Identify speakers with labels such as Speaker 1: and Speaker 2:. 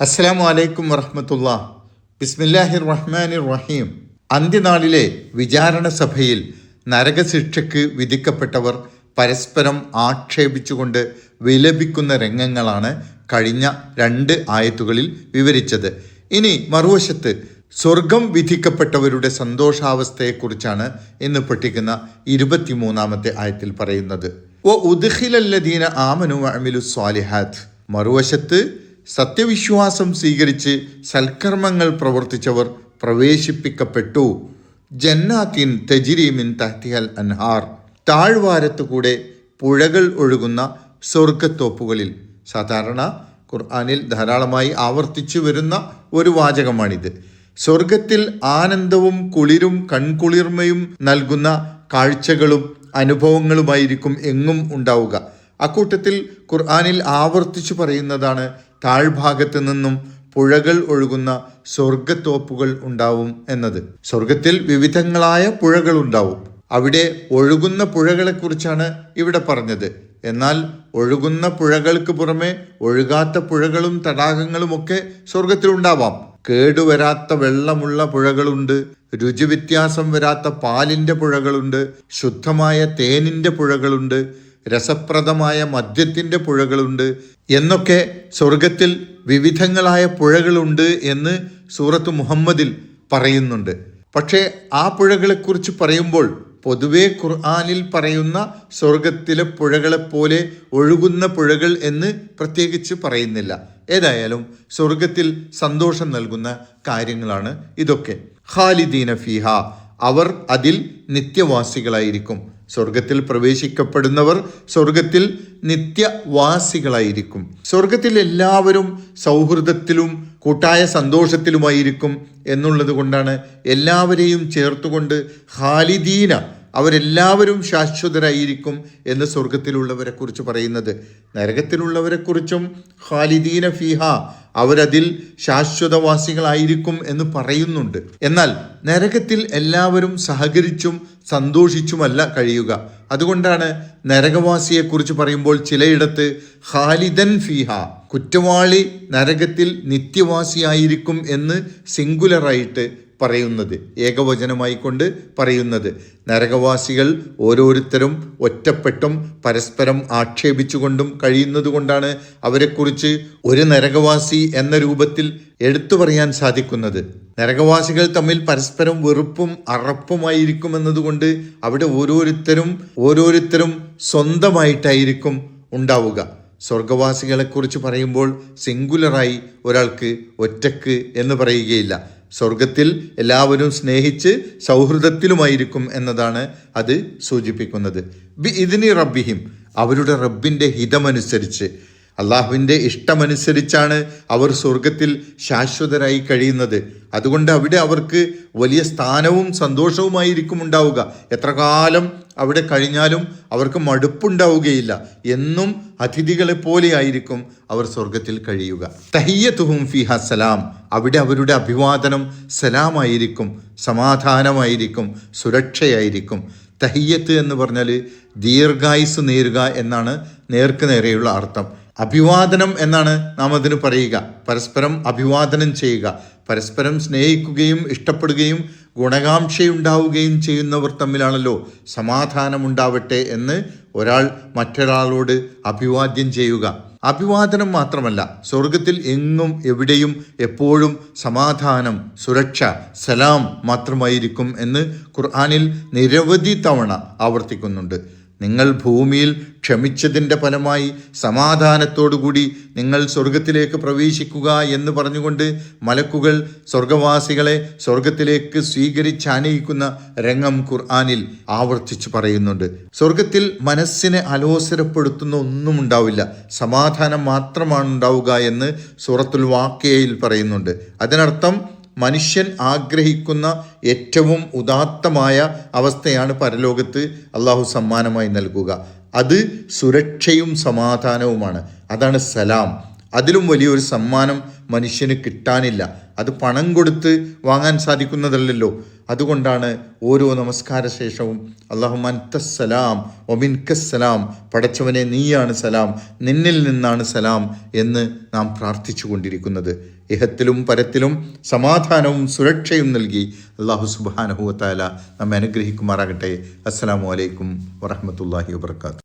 Speaker 1: അസ്സാം വലൈക്കും വറഹമത്തുള്ള. ബിസ്മില്ലാഹിർ റഹ്മാനിർ റഹീം അന്ത്യനാളിലെ വിചാരണ സഭയിൽ നരകശിക്ഷയ്ക്ക് വിധിക്കപ്പെട്ടവർ പരസ്പരം ആക്ഷേപിച്ചുകൊണ്ട് വിലപിക്കുന്ന രംഗങ്ങളാണ് കഴിഞ്ഞ രണ്ട് ആയത്തുകളിൽ വിവരിച്ചത്. ഇനി മറുവശത്ത് സ്വർഗം വിധിക്കപ്പെട്ടവരുടെ സന്തോഷാവസ്ഥയെക്കുറിച്ചാണ് ഇന്ന് പഠിക്കുന്ന ഇരുപത്തിമൂന്നാമത്തെ ആയത്തിൽ പറയുന്നത്. ഓ ഉദ്ഹിലല്ലദീന ആമനു അമിലു സ്വാലിഹാത്ത് മറുവശത്ത് സത്യവിശ്വാസം സ്വീകരിച്ച് സൽക്കർമ്മങ്ങൾ പ്രവർത്തിച്ചവർ പ്രവേശിപ്പിക്കപ്പെട്ടു. ജന്നാത്തിൻ തെജിരീമിൻ തഹ്തിഹൽ അൻഹാർ. താഴ്വാരത്തുകൂടെ പുഴകൾ ഒഴുകുന്ന സ്വർഗത്തോപ്പുകളിൽ സാധാരണ ഖുർആാനിൽ ധാരാളമായി ആവർത്തിച്ചു വരുന്ന ഒരു വാചകമാണിത്. സ്വർഗത്തിൽ ആനന്ദവും കുളിരും കൺകുളിർമയും നൽകുന്ന കാഴ്ചകളും അനുഭവങ്ങളുമായിരിക്കും എങ്ങും ഉണ്ടാവുക. അക്കൂട്ടത്തിൽ ഖുർആാനിൽ ആവർത്തിച്ചു പറയുന്നതാണ് താഴ്ഭാഗത്ത് നിന്നും പുഴകൾ ഒഴുകുന്ന സ്വർഗത്തോപ്പുകൾ ഉണ്ടാവും എന്നത്. സ്വർഗത്തിൽ വിവിധങ്ങളായ പുഴകൾ ഉണ്ടാവും. അവിടെ ഒഴുകുന്ന പുഴകളെക്കുറിച്ചാണ് ഇവിടെ പറഞ്ഞത്. എന്നാൽ ഒഴുകുന്ന പുഴകൾക്ക് പുറമെ ഒഴുകാത്ത പുഴകളും തടാകങ്ങളുമൊക്കെ സ്വർഗത്തിലുണ്ടാവാം കേടുവരാത്ത വെള്ളമുള്ള പുഴകളുണ്ട്. രുചിവ്യത്യാസം വരാത്ത പാലിന്റെ പുഴകളുണ്ട്. ശുദ്ധമായ തേനിന്റെ പുഴകളുണ്ട്. രസപ്രദമായ മദ്യത്തിന്റെ പുഴകളുണ്ട് എന്നൊക്കെ സ്വർഗത്തിൽ വിവിധങ്ങളായ പുഴകളുണ്ട് എന്ന് സൂറത്ത് മുഹമ്മദിൽ പറയുന്നുണ്ട്. പക്ഷേ ആ പുഴകളെക്കുറിച്ച് പറയുമ്പോൾ പൊതുവെ ഖുർആാനിൽ പറയുന്ന സ്വർഗത്തിലെ പുഴകളെപ്പോലെ ഒഴുകുന്ന പുഴകൾ എന്ന് പ്രത്യേകിച്ച് പറയുന്നില്ല. ഏതായാലും സ്വർഗത്തിൽ സന്തോഷം നൽകുന്ന കാര്യങ്ങളാണ് ഇതൊക്കെ. ഖാലിദീന ഫിഹ അവർ അതിൽ നിത്യവാസികളായിരിക്കും. സ്വർഗത്തിൽ പ്രവേശിക്കപ്പെടുന്നവർ സ്വർഗത്തിൽ നിത്യവാസികളായിരിക്കും. സ്വർഗത്തിൽ എല്ലാവരും സൗഹൃദത്തിലും കൂട്ടായ സന്തോഷത്തിലുമായിരിക്കും എന്നുള്ളത് കൊണ്ടാണ് എല്ലാവരെയും ചേർത്തുകൊണ്ട് ഹാലിദീന അവരെല്ലാവരും ശാശ്വതരായിരിക്കും എന്ന് സ്വർഗത്തിലുള്ളവരെ കുറിച്ച് പറയുന്നത്. നരകത്തിലുള്ളവരെ കുറിച്ചും ഖാലിദീന ഫിഹ അവരതിൽ ശാശ്വതവാസികളായിരിക്കും എന്ന് പറയുന്നുണ്ട്. എന്നാൽ നരകത്തിൽ എല്ലാവരും സഹകരിച്ചും സന്തോഷിച്ചുമല്ല കഴിയുക. അതുകൊണ്ടാണ് നരകവാസിയെക്കുറിച്ച് പറയുമ്പോൾ ചിലയിടത്ത് ഖാലിദൻ ഫിഹ കുറ്റവാളി നരകത്തിൽ നിത്യവാസിയായിരിക്കും എന്ന് സിംഗുലറായിട്ട് പറയുന്നത് ഏകവചനമായി കൊണ്ട് പറയുന്നത്. നരകവാസികൾ ഓരോരുത്തരും ഒറ്റപ്പെട്ടും പരസ്പരം ആക്ഷേപിച്ചുകൊണ്ടും കഴിയുന്നതുകൊണ്ടാണ് അവരെക്കുറിച്ച് ഒരു നരകവാസി എന്ന രൂപത്തിൽ എടുത്തു പറയാൻ സാധിക്കുന്നത്. നരകവാസികൾ തമ്മിൽ പരസ്പരം വെറുപ്പും അറപ്പുമായിരിക്കും എന്നതുകൊണ്ട് അവിടെ ഓരോരുത്തരും ഓരോരുത്തരും സ്വന്തമായിട്ടായിരിക്കും ഉണ്ടാവുക. സ്വർഗവാസികളെക്കുറിച്ച് പറയുമ്പോൾ സിംഗുലറായി ഒരാൾക്ക് ഒറ്റയ്ക്ക് എന്ന് പറയുകയില്ല. സ്വർഗത്തിൽ എല്ലാവരും സ്നേഹിച്ച് സൗഹൃദത്തിലുമായിരിക്കും എന്നതാണ് അത് സൂചിപ്പിക്കുന്നത്. ബി ഇതിനി റബ്ബിഹിം അവരുടെ റബ്ബിന്റെ ഹിതമനുസരിച്ച് അള്ളാഹുവിന്റെ ഇഷ്ടമനുസരിച്ചാണ് അവർ സ്വർഗത്തിൽ ശാശ്വതരായി കഴിയുന്നത്. അതുകൊണ്ട് അവിടെ അവർക്ക് വലിയ സ്ഥാനവും സന്തോഷവുമായിരിക്കും ഉണ്ടാവുക. എത്ര കാലം അവിടെ കഴിഞ്ഞാലും അവർക്ക് മടുപ്പുണ്ടാവുകയില്ല. എന്നും അതിഥികളെ പോലെയായിരിക്കും അവർ സ്വർഗത്തിൽ കഴിയുക. തഹയ്യത്തുഹും ഫിഹ സലാം. അവിടെ അവരുടെ അഭിവാദനം സലാമായിരിക്കും സമാധാനമായിരിക്കും സുരക്ഷയായിരിക്കും. തഹിയത്ത് എന്ന് പറഞ്ഞാൽ ദീർഘായുസ് നേരുക എന്നാണ് നേർക്കു നേരെയുള്ള അർത്ഥം. അഭിവാദനം എന്നാണ് നാം അതിന് പറയുക. പരസ്പരം അഭിവാദനം ചെയ്യുക. പരസ്പരം സ്നേഹിക്കുകയും ഇഷ്ടപ്പെടുകയും ഗുണകാംക്ഷയുണ്ടാവുകയും ചെയ്യുന്നവർ തമ്മിലാണല്ലോ സമാധാനമുണ്ടാവട്ടെ എന്ന് ഒരാൾ മറ്റൊരാളോട് അഭിവാദ്യം ചെയ്യുക. അഭിവാദനം മാത്രമല്ല സ്വർഗത്തിൽ എങ്ങും എവിടെയും എപ്പോഴും സമാധാനം സുരക്ഷ സലാം മാത്രമായിരിക്കും എന്ന് ഖുർആാനിൽ നിരവധി തവണ ആവർത്തിക്കുന്നുണ്ട്. നിങ്ങൾ ഭൂമിയിൽ ക്ഷമിച്ചതിന്റെ ഫലമായി സമാധാനത്തോടുകൂടി നിങ്ങൾ സ്വർഗത്തിലേക്ക് പ്രവേശിക്കുക എന്ന് പറഞ്ഞുകൊണ്ട് മലക്കുകൾ സ്വർഗവാസികളെ സ്വർഗത്തിലേക്ക് സ്വീകരിച്ചാനയിക്കുന്ന രംഗം ഖുർആാനിൽ ആവർത്തിച്ചു പറയുന്നുണ്ട്. സ്വർഗത്തിൽ മനസ്സിനെ അലോസരപ്പെടുത്തുന്ന ഒന്നും ഉണ്ടാവില്ല. സമാധാനം മാത്രമാണ് ഉണ്ടാവുക എന്ന് സൂറത്തുൽ വാക്കയിൽ പറയുന്നുണ്ട്. അതിനർത്ഥം മനുഷ്യൻ ആഗ്രഹിക്കുന്ന ഏറ്റവും ഉദാത്തമായ അവസ്ഥയാണ് പരലോകത്ത് അള്ളാഹു സമ്മാനമായി നൽകുക. അത് സുരക്ഷയും സമാധാനവുമാണ്. അതാണ് സലാം. അതിലും വലിയൊരു സമ്മാനം മനുഷ്യന് കിട്ടാനില്ല. അത് പണം കൊടുത്ത് വാങ്ങാൻ സാധിക്കുന്നതല്ലല്ലോ. അതുകൊണ്ടാണ് ഓരോ നമസ്കാര ശേഷവും അള്ളാഹുമൻതസ്സലാം ഒമിൻകസ്സലാം പടച്ചവനെ നീയാണ് സലാം നിന്നിൽ നിന്നാണ് സലാം എന്ന് നാം പ്രാർത്ഥിച്ചു കൊണ്ടിരിക്കുന്നത്. ഇഹത്തിലും പരത്തിലും സമാധാനവും സുരക്ഷയും നൽകി അള്ളാഹു സുബാനഹുവത്താല നമ്മെ അനുഗ്രഹിക്കുമാറാകട്ടെ. അസ്സലാമു അലൈക്കും വറഹമത്തല്ലാഹി വാത്തു